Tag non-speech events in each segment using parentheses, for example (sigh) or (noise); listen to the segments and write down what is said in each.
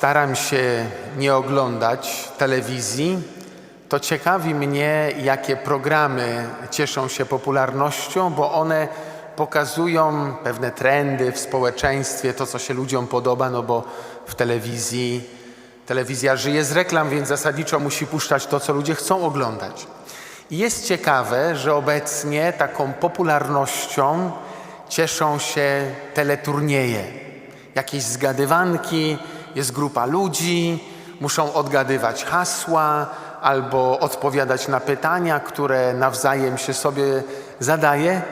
Staram się nie oglądać telewizji, to ciekawi mnie, jakie programy cieszą się popularnością, bo one pokazują pewne trendy w społeczeństwie, to co się ludziom podoba, no bo w telewizji telewizja żyje z reklam, więc zasadniczo musi puszczać to, co ludzie chcą oglądać. I jest ciekawe, że obecnie taką popularnością cieszą się teleturnieje. Jakieś zgadywanki, jest grupa ludzi, muszą odgadywać hasła albo odpowiadać na pytania, które nawzajem się sobie zadaje.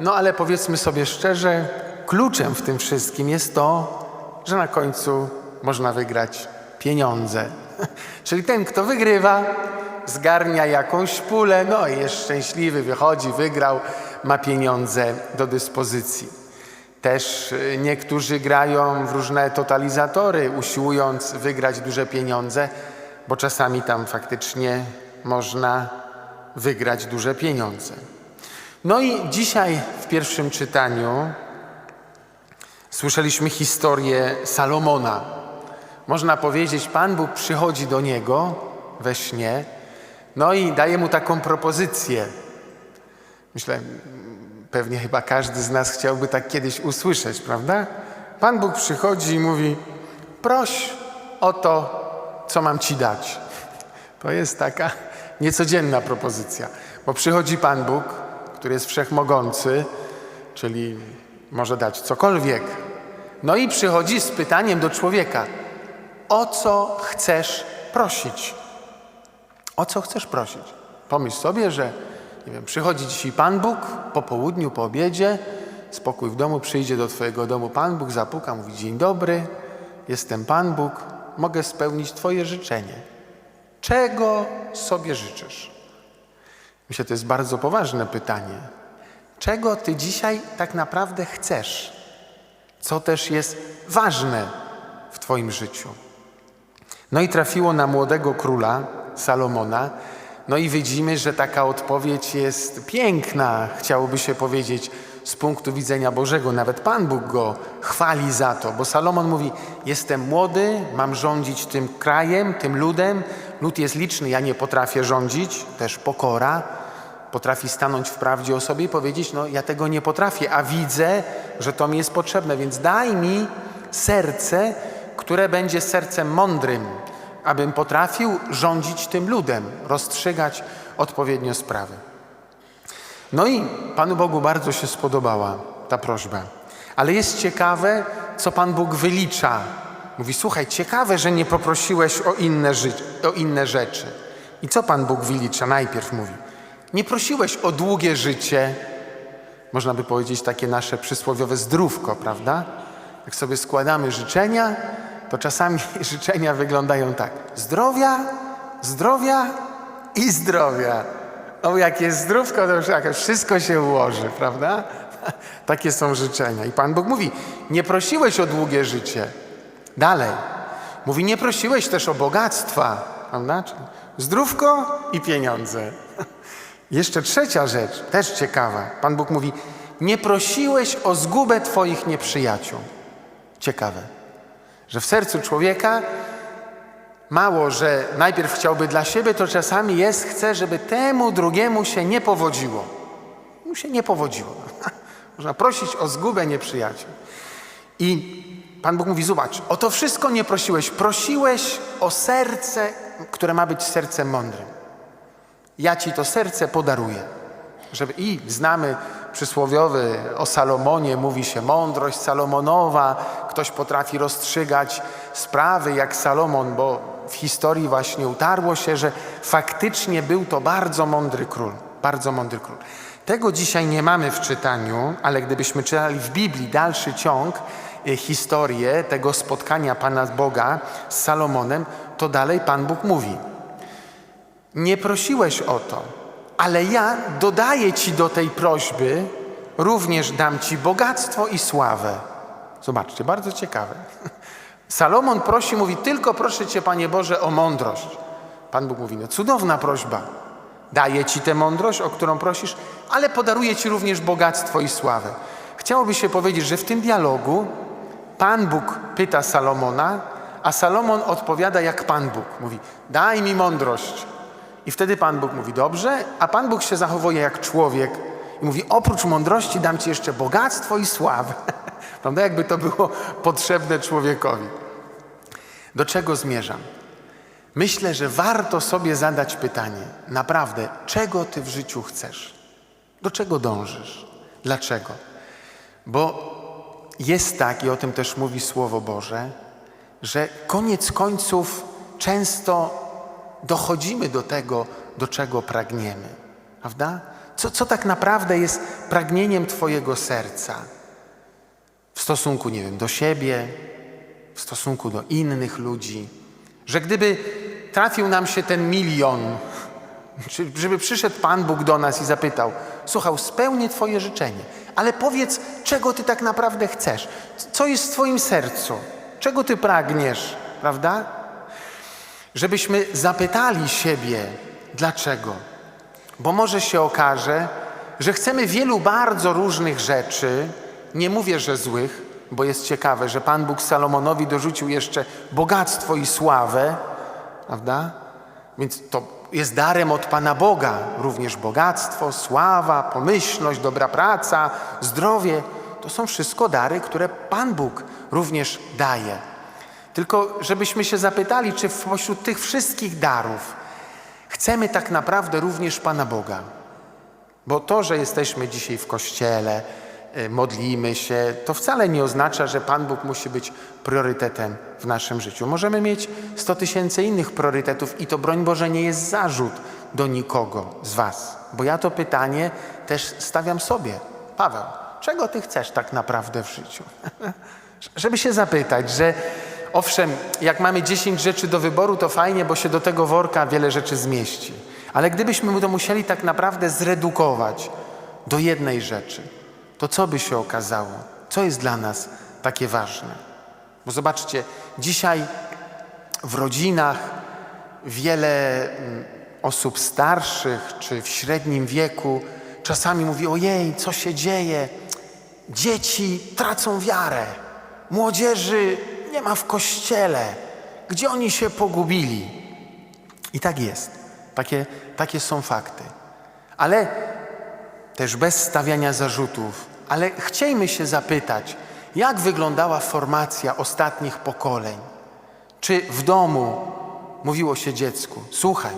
No ale powiedzmy sobie szczerze, kluczem w tym wszystkim jest to, że na końcu można wygrać pieniądze. (laughs) Czyli ten, kto wygrywa, zgarnia jakąś pulę, no i jest szczęśliwy, wychodzi, wygrał, ma pieniądze do dyspozycji. Też y, niektórzy grają w różne totalizatory, usiłując wygrać duże pieniądze, bo czasami tam faktycznie można wygrać duże pieniądze. No i dzisiaj w pierwszym czytaniu słyszeliśmy historię Salomona. Można powiedzieć, Pan Bóg przychodzi do niego we śnie, no i daje mu taką propozycję. Myślę, pewnie chyba każdy z nas chciałby tak kiedyś usłyszeć, prawda? Pan Bóg przychodzi i mówi: proś o to, co mam ci dać. To jest taka niecodzienna propozycja, bo przychodzi Pan Bóg, który jest wszechmogący, czyli może dać cokolwiek. No i przychodzi z pytaniem do człowieka: o co chcesz prosić? O co chcesz prosić? Pomyśl sobie, że nie wiem, przychodzi dzisiaj Pan Bóg po południu, po obiedzie, spokój w domu, przyjdzie do Twojego domu Pan Bóg, zapuka, mówi: Dzień dobry, jestem Pan Bóg, mogę spełnić Twoje życzenie. Czego sobie życzysz? Myślę, to jest bardzo poważne pytanie. Czego Ty dzisiaj tak naprawdę chcesz? Co też jest ważne w Twoim życiu? No i trafiło na młodego króla Salomona. No i widzimy, że taka odpowiedź jest piękna, chciałoby się powiedzieć, z punktu widzenia Bożego. Nawet Pan Bóg go chwali za to, bo Salomon mówi: Jestem młody, mam rządzić tym krajem, tym ludem. Lud jest liczny, ja nie potrafię rządzić, też pokora. Potrafi stanąć w prawdzie o sobie i powiedzieć: No, ja tego nie potrafię, a widzę, że to mi jest potrzebne, więc daj mi serce, które będzie sercem mądrym, abym potrafił rządzić tym ludem, rozstrzygać odpowiednio sprawy. No i Panu Bogu bardzo się spodobała ta prośba. Ale jest ciekawe, co Pan Bóg wylicza. Mówi: Słuchaj, ciekawe, że nie poprosiłeś o inne, o inne rzeczy. I co Pan Bóg wylicza? Najpierw mówi: Nie prosiłeś o długie życie. Można by powiedzieć takie nasze przysłowiowe zdrówko, prawda? Jak sobie składamy życzenia, to czasami (laughs) życzenia wyglądają tak: zdrowia, zdrowia i zdrowia. O, jak jest zdrówko, to już wszystko się ułoży, prawda? (laughs) Takie są życzenia. I Pan Bóg mówi: Nie prosiłeś o długie życie. Dalej. Mówi: Nie prosiłeś też o bogactwa, prawda? Zdrówko i pieniądze. (laughs) Jeszcze trzecia rzecz, też ciekawa. Pan Bóg mówi: Nie prosiłeś o zgubę Twoich nieprzyjaciół. Ciekawe, że w sercu człowieka mało, że najpierw chciałby dla siebie, to czasami jest, chce, żeby temu drugiemu się nie powodziło. Mu się nie powodziło. (laughs) Można prosić o zgubę nieprzyjaciół. I Pan Bóg mówi: Zobacz, o to wszystko nie prosiłeś. Prosiłeś o serce, które ma być sercem mądrym. Ja ci to serce podaruję. Żeby, I znamy przysłowiowy o Salomonie, mówi się mądrość Salomonowa. Ktoś potrafi rozstrzygać sprawy jak Salomon, bo w historii właśnie utarło się, że faktycznie był to bardzo mądry król. Bardzo mądry król. Tego dzisiaj nie mamy w czytaniu, ale gdybyśmy czytali w Biblii dalszy ciąg, y, historię tego spotkania Pana Boga z Salomonem, to dalej Pan Bóg mówi – nie prosiłeś o to, ale ja dodaję ci do tej prośby, również dam ci bogactwo i sławę. Zobaczcie, bardzo ciekawe. (laughs) Salomon prosi, mówi, tylko proszę cię, Panie Boże, o mądrość. Pan Bóg mówi, no cudowna prośba. Daję ci tę mądrość, o którą prosisz, ale podaruję ci również bogactwo i sławę. Chciałoby się powiedzieć, że w tym dialogu Pan Bóg pyta Salomona, A Salomon odpowiada jak Pan Bóg. Mówi, daj mi mądrość. I wtedy Pan Bóg mówi, dobrze, a Pan Bóg się zachowuje jak człowiek i mówi, oprócz mądrości dam Ci jeszcze bogactwo i sławę. (laughs) Prawda? Jakby to było potrzebne człowiekowi. Do czego zmierzam? Myślę, że warto sobie zadać pytanie, naprawdę, czego Ty w życiu chcesz? Do czego dążysz? Dlaczego? Bo jest tak, i o tym też mówi Słowo Boże, że koniec końców często dochodzimy do tego, do czego pragniemy. Prawda? Co, co tak naprawdę jest pragnieniem Twojego serca? W stosunku, nie wiem, do siebie, w stosunku do innych ludzi. Że gdyby trafił nam się ten milion, (laughs) czy żeby przyszedł Pan Bóg do nas i zapytał: Słuchaj, spełnię Twoje życzenie, ale powiedz, czego Ty tak naprawdę chcesz? Co jest w Twoim sercu? Czego Ty pragniesz? Prawda? Żebyśmy zapytali siebie, dlaczego. Bo może się okaże, że chcemy wielu bardzo różnych rzeczy, nie mówię, że złych, bo jest ciekawe, że Pan Bóg Salomonowi dorzucił jeszcze bogactwo i sławę, prawda? Więc to jest darem od Pana Boga, również bogactwo, sława, pomyślność, dobra praca, zdrowie. To są wszystko dary, które Pan Bóg również daje. Tylko żebyśmy się zapytali, czy pośród tych wszystkich darów chcemy tak naprawdę również Pana Boga. Bo to, że jesteśmy dzisiaj w kościele, y, modlimy się, to wcale nie oznacza, że Pan Bóg musi być priorytetem w naszym życiu. Możemy mieć 100 tysięcy innych priorytetów i to, broń Boże, nie jest zarzut do nikogo z Was. Bo ja to pytanie też stawiam sobie. Paweł, czego Ty chcesz tak naprawdę w życiu? (laughs) Żeby się zapytać, że owszem, jak mamy 10 rzeczy do wyboru, to fajnie, bo się do tego worka wiele rzeczy zmieści. Ale gdybyśmy to musieli tak naprawdę zredukować do jednej rzeczy, to co by się okazało? Co jest dla nas takie ważne? Bo zobaczcie, dzisiaj w rodzinach wiele mm, osób starszych czy w średnim wieku czasami mówi: Ojej, co się dzieje? Dzieci tracą wiarę, młodzieży nie ma w kościele. Gdzie oni się pogubili? I tak jest. Takie, takie są fakty. Ale też bez stawiania zarzutów, ale chciejmy się zapytać, jak wyglądała formacja ostatnich pokoleń? Czy w domu mówiło się dziecku: Słuchaj,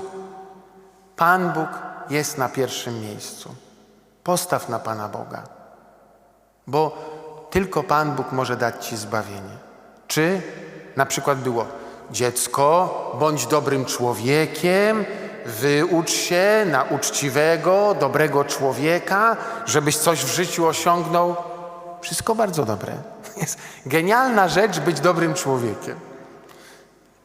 Pan Bóg jest na pierwszym miejscu. Postaw na Pana Boga, bo tylko Pan Bóg może dać Ci zbawienie. Czy na przykład było dziecko, bądź dobrym człowiekiem, wyucz się na uczciwego, dobrego człowieka, żebyś coś w życiu osiągnął. Wszystko bardzo dobre. (laughs) Jest genialna rzecz być dobrym człowiekiem.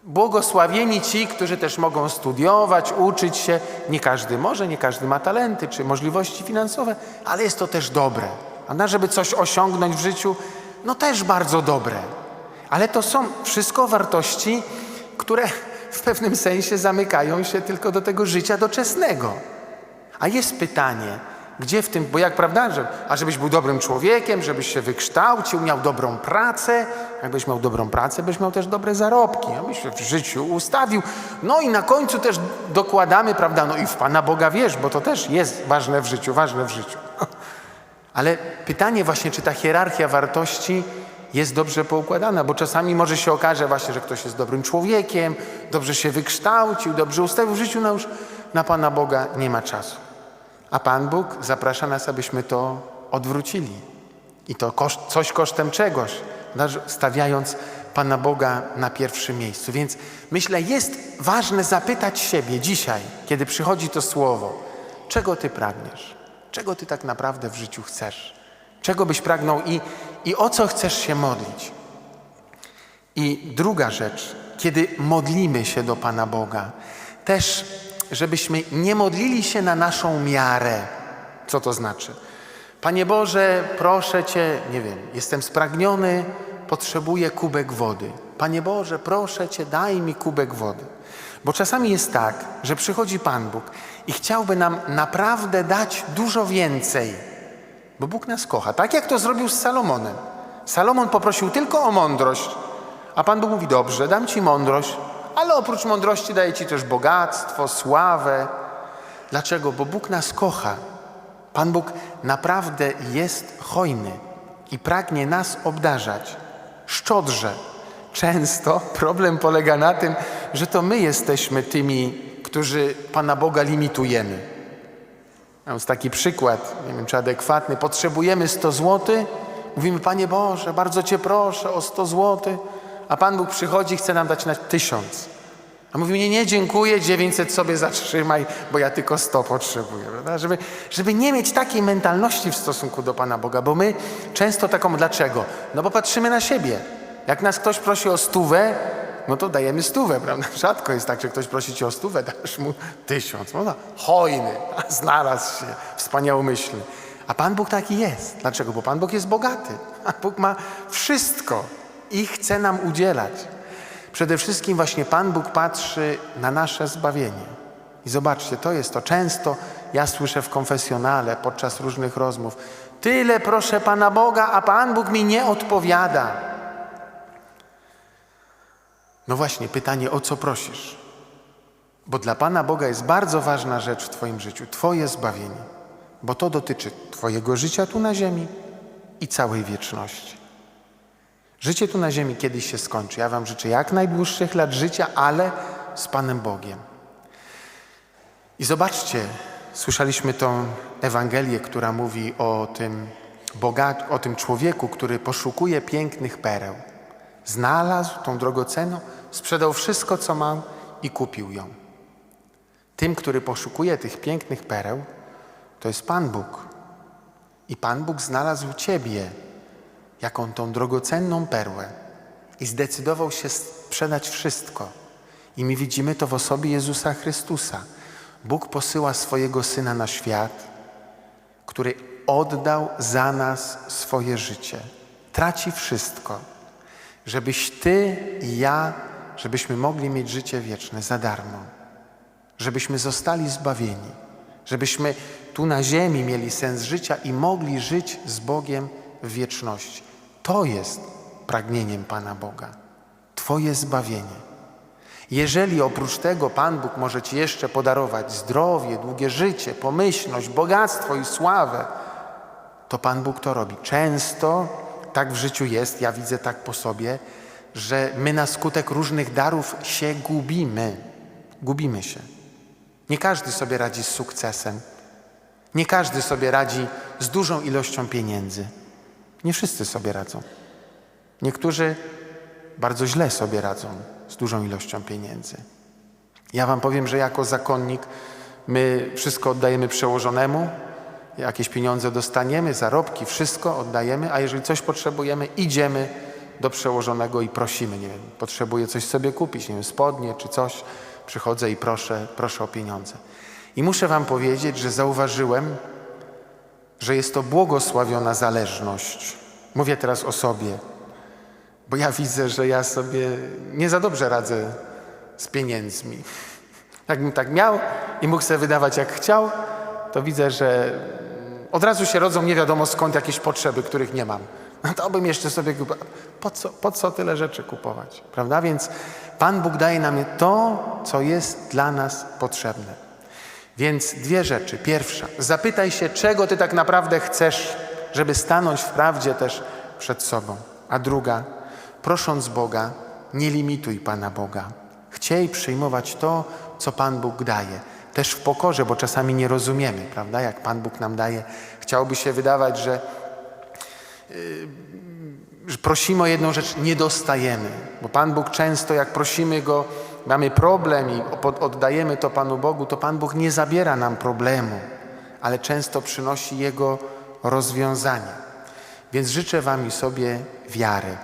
Błogosławieni ci, którzy też mogą studiować, uczyć się. Nie każdy może, nie każdy ma talenty czy możliwości finansowe, ale jest to też dobre. A na żeby coś osiągnąć w życiu, no też bardzo dobre. Ale to są wszystko wartości, które w pewnym sensie zamykają się tylko do tego życia doczesnego. A jest pytanie, gdzie w tym, bo jak prawda, że, a żebyś był dobrym człowiekiem, żebyś się wykształcił, miał dobrą pracę, jakbyś miał dobrą pracę, byś miał też dobre zarobki, abyś się w życiu ustawił. No i na końcu też dokładamy, prawda, no i w Pana Boga wiesz, bo to też jest ważne w życiu, ważne w życiu. (laughs) Ale pytanie właśnie, czy ta hierarchia wartości jest dobrze poukładana, bo czasami może się okaże właśnie, że ktoś jest dobrym człowiekiem, dobrze się wykształcił, dobrze ustawił w życiu, no już na Pana Boga nie ma czasu. A Pan Bóg zaprasza nas, abyśmy to odwrócili. I to koszt, coś kosztem czegoś, stawiając Pana Boga na pierwszym miejscu. Więc myślę, jest ważne zapytać siebie dzisiaj, kiedy przychodzi to słowo, czego Ty pragniesz? Czego Ty tak naprawdę w życiu chcesz? Czego byś pragnął i, i o co chcesz się modlić? I druga rzecz, kiedy modlimy się do Pana Boga, też żebyśmy nie modlili się na naszą miarę. Co to znaczy? Panie Boże, proszę Cię, nie wiem, jestem spragniony, potrzebuję kubek wody. Panie Boże, proszę Cię, daj mi kubek wody. Bo czasami jest tak, że przychodzi Pan Bóg i chciałby nam naprawdę dać dużo więcej, bo Bóg nas kocha. Tak jak to zrobił z Salomonem. Salomon poprosił tylko o mądrość, A Pan Bóg mówi, dobrze, dam ci mądrość, ale oprócz mądrości daję ci też bogactwo, sławę. Dlaczego? Bo Bóg nas kocha. Pan Bóg naprawdę jest hojny i pragnie nas obdarzać szczodrze. Często problem polega na tym, że to my jesteśmy tymi, którzy Pana Boga limitujemy. Mam taki przykład, nie wiem czy adekwatny. Potrzebujemy 100 zł, mówimy, Panie Boże, bardzo Cię proszę o 100 zł, a Pan Bóg przychodzi i chce nam dać na 1000. A mówimy, nie, nie, dziękuję, 900 sobie zatrzymaj, bo ja tylko 100 potrzebuję. Żeby, żeby nie mieć takiej mentalności w stosunku do Pana Boga, bo my często taką, dlaczego? No bo patrzymy na siebie. Jak nas ktoś prosi o stówę, no to dajemy stówę, prawda? (laughs) Rzadko jest tak, że ktoś prosi cię o stówę, dasz mu tysiąc. No, no hojny, a znalazł się, wspaniałomyślny. A Pan Bóg taki jest. Dlaczego? Bo Pan Bóg jest bogaty. Bóg ma wszystko i chce nam udzielać. Przede wszystkim właśnie Pan Bóg patrzy na nasze zbawienie. I zobaczcie, to jest to. Często ja słyszę w konfesjonale podczas różnych rozmów. Tyle proszę Pana Boga, a Pan Bóg mi nie odpowiada. No właśnie, pytanie, o co prosisz? Bo dla Pana Boga jest bardzo ważna rzecz w Twoim życiu Twoje zbawienie, bo to dotyczy Twojego życia tu na ziemi i całej wieczności. Życie tu na ziemi kiedyś się skończy. Ja Wam życzę jak najdłuższych lat życia, ale z Panem Bogiem. I zobaczcie, słyszeliśmy tą Ewangelię, która mówi o tym, bogat, o tym człowieku, który poszukuje pięknych pereł. Znalazł tą drogocenną, sprzedał wszystko, co mam i kupił ją. Tym, który poszukuje tych pięknych pereł, to jest Pan Bóg. I Pan Bóg znalazł Ciebie, jaką tą drogocenną perłę i zdecydował się sprzedać wszystko. I my widzimy to w osobie Jezusa Chrystusa. Bóg posyła swojego Syna na świat, który oddał za nas swoje życie. Traci wszystko, żebyś Ty i ja, żebyśmy mogli mieć życie wieczne za darmo, żebyśmy zostali zbawieni, żebyśmy tu na ziemi mieli sens życia i mogli żyć z Bogiem w wieczności. To jest pragnieniem Pana Boga. Twoje zbawienie. Jeżeli oprócz tego Pan Bóg może Ci jeszcze podarować zdrowie, długie życie, pomyślność, bogactwo i sławę, to Pan Bóg to robi. Często tak w życiu jest, ja widzę tak po sobie, że my na skutek różnych darów się gubimy. Gubimy się. Nie każdy sobie radzi z sukcesem. Nie każdy sobie radzi z dużą ilością pieniędzy. Nie wszyscy sobie radzą. Niektórzy bardzo źle sobie radzą z dużą ilością pieniędzy. Ja Wam powiem, że jako zakonnik my wszystko oddajemy przełożonemu, jakieś pieniądze dostaniemy, zarobki, wszystko oddajemy, a jeżeli coś potrzebujemy, idziemy do przełożonego i prosimy, nie wiem, potrzebuję coś sobie kupić, nie wiem, spodnie czy coś, przychodzę i proszę, proszę o pieniądze. I muszę Wam powiedzieć, że zauważyłem, że jest to błogosławiona zależność. Mówię teraz o sobie, bo ja widzę, że ja sobie nie za dobrze radzę z pieniędzmi. (laughs) Jakbym tak miał i mógł sobie wydawać jak chciał, to widzę, że od razu się rodzą nie wiadomo skąd jakieś potrzeby, których nie mam. No to bym jeszcze sobie kupował. Po co, po co tyle rzeczy kupować? Prawda? Więc Pan Bóg daje nam to, co jest dla nas potrzebne. Więc dwie rzeczy. Pierwsza, zapytaj się, czego Ty tak naprawdę chcesz, żeby stanąć w prawdzie też przed sobą. A druga, prosząc Boga, nie limituj Pana Boga. Chciej przyjmować to, co Pan Bóg daje. Też w pokorze, bo czasami nie rozumiemy, prawda? Jak Pan Bóg nam daje. Chciałoby się wydawać, że, yy, że prosimy o jedną rzecz, nie dostajemy. Bo Pan Bóg często, jak prosimy Go, mamy problem i oddajemy to Panu Bogu, to Pan Bóg nie zabiera nam problemu, ale często przynosi Jego rozwiązanie. Więc życzę Wam i sobie wiary,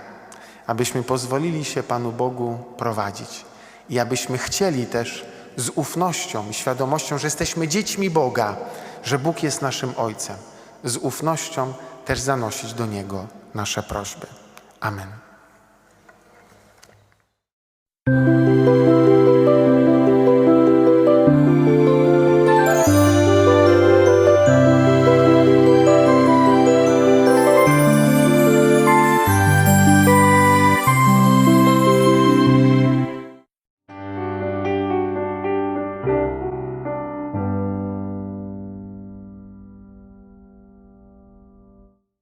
abyśmy pozwolili się Panu Bogu prowadzić i abyśmy chcieli też z ufnością i świadomością, że jesteśmy dziećmi Boga, że Bóg jest naszym Ojcem, z ufnością też zanosić do Niego nasze prośby. Amen.